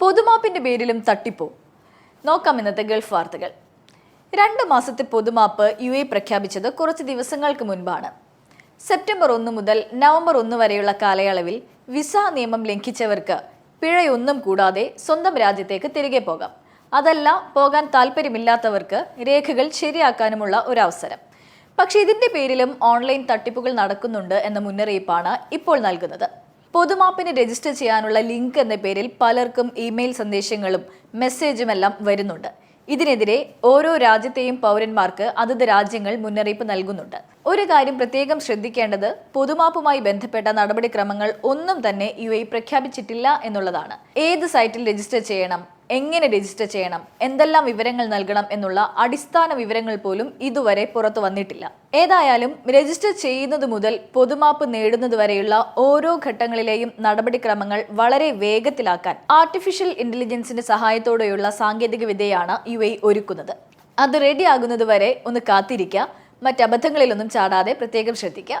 പൊതുമാപ്പിന്റെ പേരിലും തട്ടിപ്പോ? നോക്കാം ഇന്നത്തെ ഗൾഫ് വാർത്തകൾ. രണ്ട് മാസത്തെ പൊതുമാപ്പ് യു എ പ്രഖ്യാപിച്ചത് കുറച്ച് ദിവസങ്ങൾക്ക് മുൻപാണ്. സെപ്റ്റംബർ ഒന്ന് മുതൽ നവംബർ ഒന്ന് വരെയുള്ള കാലയളവിൽ വിസ നിയമം ലംഘിച്ചവർക്ക് പിഴയൊന്നും കൂടാതെ സ്വന്തം രാജ്യത്തേക്ക് തിരികെ പോകാം. അതല്ല പോകാൻ താല്പര്യമില്ലാത്തവർക്ക് രേഖകൾ ശരിയാക്കാനുമുള്ള ഒരു അവസരം പക്ഷേ ഇതിന്റെ പേരിലും ഓൺലൈൻ തട്ടിപ്പുകൾ നടക്കുന്നുണ്ട് എന്ന മുന്നറിയിപ്പാണ് ഇപ്പോൾ നൽകുന്നത്. പൊതുമാപ്പിന് രജിസ്റ്റർ ചെയ്യാനുള്ള ലിങ്ക് എന്ന പേരിൽ പലർക്കും ഇമെയിൽ സന്ദേശങ്ങളും മെസ്സേജുമെല്ലാം വരുന്നുണ്ട്. ഇതിനെതിരെ ഓരോ രാജ്യത്തെയും പൗരന്മാർക്ക് അതത് രാജ്യങ്ങൾ മുന്നറിയിപ്പ് നൽകുന്നുണ്ട്. ഒരു കാര്യം പ്രത്യേകം ശ്രദ്ധിക്കേണ്ടത് പൊതുമാപ്പുമായി ബന്ധപ്പെട്ട നടപടിക്രമങ്ങൾ ഒന്നും തന്നെ യു പ്രഖ്യാപിച്ചിട്ടില്ല എന്നുള്ളതാണ്. ഏത് സൈറ്റിൽ രജിസ്റ്റർ ചെയ്യണം എങ്ങനെ രജിസ്റ്റർ ചെയ്യണം? എന്തെല്ലാം വിവരങ്ങൾ നൽകണം എന്നുള്ള അടിസ്ഥാന വിവരങ്ങൾ പോലും ഇതുവരെ പുറത്തു വന്നിട്ടില്ല. ഏതായാലും രജിസ്റ്റർ ചെയ്യുന്നത് മുതൽ പൊതുമാപ്പ് നേടുന്നത് വരെയുള്ള ഓരോ ഘട്ടങ്ങളിലെയും നടപടിക്രമങ്ങൾ വളരെ വേഗത്തിലാക്കാൻ ആർട്ടിഫിഷ്യൽ ഇന്റലിജൻസിന്റെ സഹായത്തോടെയുള്ള സാങ്കേതിക വിദ്യയാണ് യു എ ഒരുക്കുന്നത്. അത് റെഡിയാകുന്നത് വരെ ഒന്ന് കാത്തിരിക്കുക. മറ്റബദ്ധങ്ങളിലൊന്നും ചാടാതെ പ്രത്യേകം ശ്രദ്ധിക്കുക.